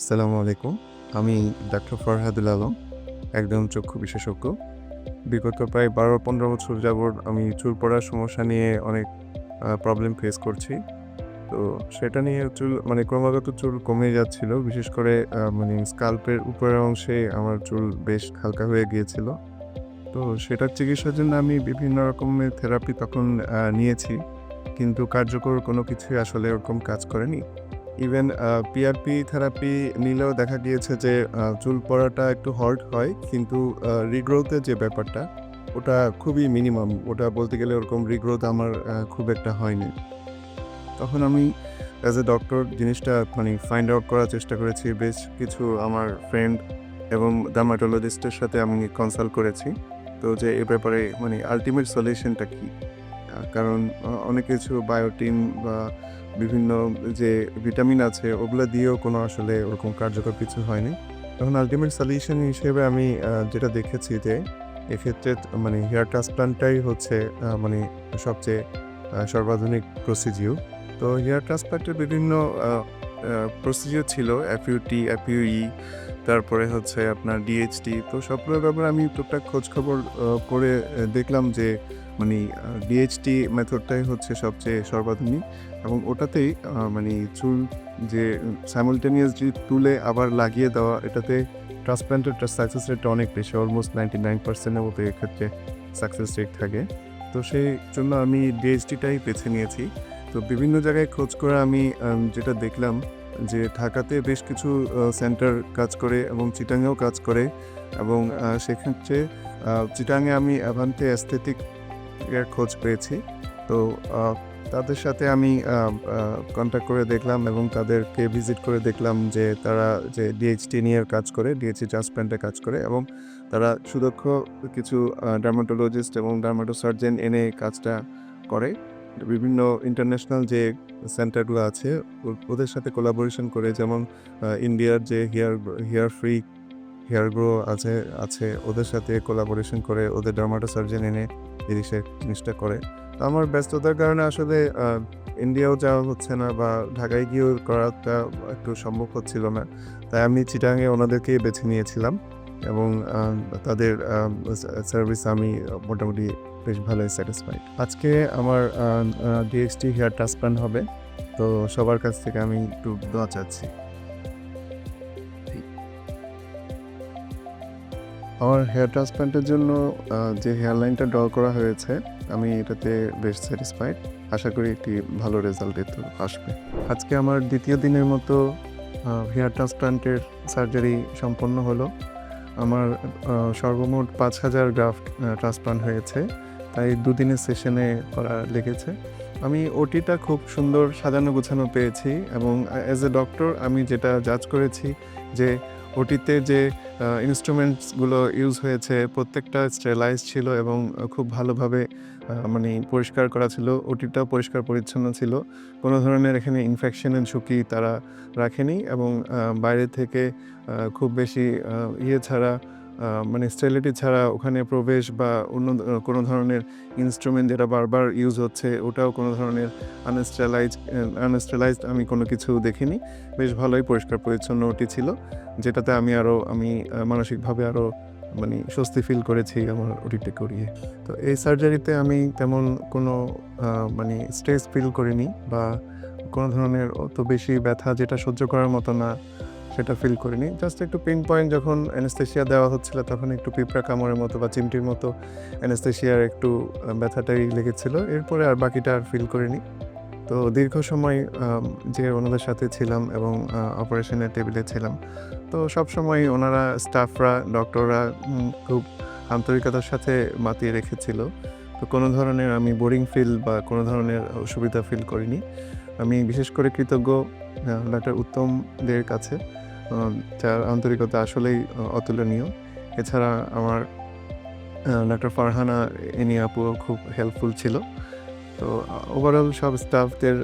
আসসালামু আলাইকুম। আমি ডাক্তার ফরহাদুল আলম একজন চক্ষু বিশেষজ্ঞ। বিগত প্রায় বারো পনেরো বছর যাবৎ আমি চুল পড়ার সমস্যা নিয়ে অনেক প্রবলেম ফেস করছি। তো সেটা নিয়ে চুল মানে ক্রমাগত চুল কমে যাচ্ছিল। বিশেষ করে মানে স্কাল্পের উপরের অংশে আমার চুল বেশ হালকা হয়ে গিয়েছিল। তো সেটার চিকিৎসার জন্য আমি বিভিন্ন রকমের থেরাপি তখন নিয়েছি। কিন্তু কার্যকর কোনো কিছুই আসলে ওরকম কাজ করেনি। ইভেন পিআরপি থেরাপি নিলেও দেখা গিয়েছে যে চুল পড়াটা একটু হর্ট হয়, কিন্তু রিগ্রোথের যে ব্যাপারটা, ওটা খুবই মিনিমাম ওটা বলতে গেলে ওরকম রিগ্রোথ আমার খুব একটা হয়নি। তখন আমি অ্যাজ এ ডক্টর জিনিসটা মানে ফাইন্ড আউট করার চেষ্টা করেছি। বেশ কিছু আমার ফ্রেন্ড এবং ডার্মাটোলজিস্টের সাথে আমি কনসাল্ট করেছি। তো যে, এ ব্যাপারে মানে আলটিমেট সলিউশনটা কী? কারণ অনেক কিছু বায়োটিন বা বিভিন্ন যে ভিটামিন আছে, ওগুলো দিয়েও কোনো আসলে ওরকম কার্যকর কিছু হয়নি। তখন আলটিমেট সলিউশন হিসেবে আমি যেটা দেখেছি যে, এক্ষেত্রে মানে হেয়ার ট্রান্সপ্লান্টটাই হচ্ছে মানে সবচেয়ে সর্বাধুনিক প্রসিজিও তো হেয়ার ট্রান্সপ্লান্টের বিভিন্ন প্রসিজিও ছিল অ্যাপিউটি এফইউই তারপরে হচ্ছে আপনার ডিএইচটি তো সবগুলোর ব্যাপারে আমি টুকটাক খোঁজ খবর করে দেখলাম যে মানে ডিএইচটি মেথডটাই হচ্ছে সবচেয়ে সর্বাধুনিক এবং ওটাতেই মানে চুল যে সাইমultaneous যে তুলে আবার লাগিয়ে দেওয়া, এটাতে ট্রান্সপ্লান্টের সাকসেস রেটটা অনেক বেশি অলমোস্ট নাইনটি নাইন পার্সেন্টের মতো এক্ষেত্রে সাকসেস রেট থাকে। তো সেই জন্য আমি ডিএইচটিটাই বেছে নিয়েছি। তো বিভিন্ন জায়গায় খোঁজ করে আমি যেটা দেখলাম যে ঢাকাতে বেশ কিছু সেন্টার কাজ করে এবং চিটাঙেও কাজ করে এবং সেক্ষেত্রে চিটাঙে আমি অ্যাভান্তে অ্যাস্থেটিক এর খোঁজ পেয়েছি। তো তাদের সাথে আমি কন্ট্যাক্ট করে দেখলাম এবং তাদেরকে ভিজিট করে দেখলাম যে তারা যে ডিএইচটি নিয়ে কাজ করে ডিএইচটি ট্রান্সপ্ল্যান্টে কাজ করে এবং তারা সুদক্ষ কিছু ডার্মাটোলজিস্ট এবং ডার্মাটোসার্জেন এনে কাজটা করে। বিভিন্ন ইন্টারন্যাশনাল যে সেন্টারগুলো আছে ওদের সাথে কোলাবোরেশন করে যেমন ইন্ডিয়ার যে hair hair free hair grow আছে আছে, ওদের সাথে কোলাবোরেশন করে, ওদের ডার্মাটোসার্জেন এনে জিনিসের জিনিসটা করে। তো আমার ব্যস্ততার কারণে আসলে ইন্ডিয়াও যাওয়া হচ্ছে না বা ঢাকায় গিয়েও করাটা একটু সম্ভব হচ্ছিল না। তাই আমি চিটাঙে ওনাদেরকেই বেছে নিয়েছিলাম এবং তাদের সার্ভিস আমি মোটামুটি বেশ ভালোই স্যাটিসফাইড আজকে আমার ডিএক্সটি হেয়ার ট্রান্সপ্লান্ট হবে, তো সবার কাছ থেকে আমি একটু দোয়া চাচ্ছি। আমার হেয়ার ট্রান্সপ্লান্টের জন্য যে হেয়ার লাইনটা ড্র করা হয়েছে, আমি এটাতে বেশ স্যাটিসফাইড আশা করি একটি ভালো রেজাল্ট এতে আসবে। আজকে আমার দ্বিতীয় দিনের মতো হেয়ার ট্রান্সপ্লান্টের সার্জারি সম্পন্ন হলো। আমার সর্বমোট পাঁচ হাজার গ্রাফট ট্রান্সপ্লান্ট হয়েছে। তাই দুদিনের সেশনে করা লেগেছে। আমি ওটিটা খুব সুন্দর সাজানো গোছানো পেয়েছি এবং অ্যাজ এ ডক্টর আমি যেটা জাজ করেছি যে ওটিতে যে ইনস্ট্রুমেন্টসগুলো ইউজ হয়েছে, প্রত্যেকটা স্টেলাইজ ছিল এবং খুব ভালোভাবে মানে পরিষ্কার করা ছিল, ওটিটাও পরিষ্কার পরিচ্ছন্ন ছিল। কোনো ধরনের এখানে ইনফেকশনের ঝুঁকি তারা রাখেনি এবং বাইরে থেকে খুব বেশি ইয়ে ছাড়া মানে স্টেরিলিটি ছাড়া ওখানে প্রবেশ বা অন্য কোনো ধরনের ইনস্ট্রুমেন্ট যেটা বারবার ইউজ হচ্ছে, ওটাও কোনো ধরনের আনস্টেলাইজ আনস্টেলাইজড আমি কোনো কিছু দেখিনি। বেশ ভালোই পরিষ্কার পরিচ্ছন্ন ওটি ছিল, যেটাতে আমি আরও আমি মানসিকভাবে আরও মানে স্বস্তি ফিল করেছি আমার ওটিটা করিয়ে। তো এই সার্জারিতে আমি তেমন কোনো মানে স্ট্রেস ফিল করিনি বা কোনো ধরনের অত বেশি ব্যথা যেটা সহ্য করার মতো না সেটা ফিল করিনি। জাস্ট একটু পিন পয়েন্ট যখন অ্যানেস্থেশিয়া দেওয়া হচ্ছিল, তখন একটু পিঁপড়া কামড়ের মতো বা চিমটির মতো অ্যানেস্থেশিয়ার একটু ব্যথাটাই লেগেছিল। এরপরে আর বাকিটা আর ফিল করিনি। তো দীর্ঘ সময় যে ওনাদের সাথে ছিলাম এবং অপারেশনের টেবিলে ছিলাম, তো সব সময় ওনারা স্টাফরা ডক্টররা খুব আন্তরিকতার সাথে মাতিয়ে রেখেছিল। তো কোনো ধরনের আমি বোরিং ফিল বা কোনো ধরনের অসুবিধা ফিল করিনি। আমি বিশেষ করে কৃতজ্ঞ ডাক্তার উত্তমদের কাছে। যার আন্তরিকতা আসলেই অতুলনীয়। এছাড়া আমার ডাক্তার ফারহানা এনি আপুও খুব হেল্পফুল ছিল। তো ওভারঅল সব স্টাফদের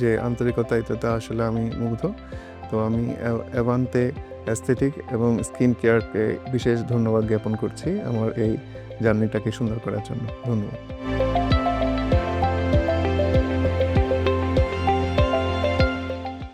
যে আন্তরিকতা এটাতে আসলে আমি মুগ্ধ। তো আমি অ্যাভান্তে অ্যাস্থেটিক এবং স্কিন কেয়ারকে বিশেষ ধন্যবাদ জ্ঞাপন করছি আমার এই জার্নিটাকে সুন্দর করার জন্য। ধন্যবাদ।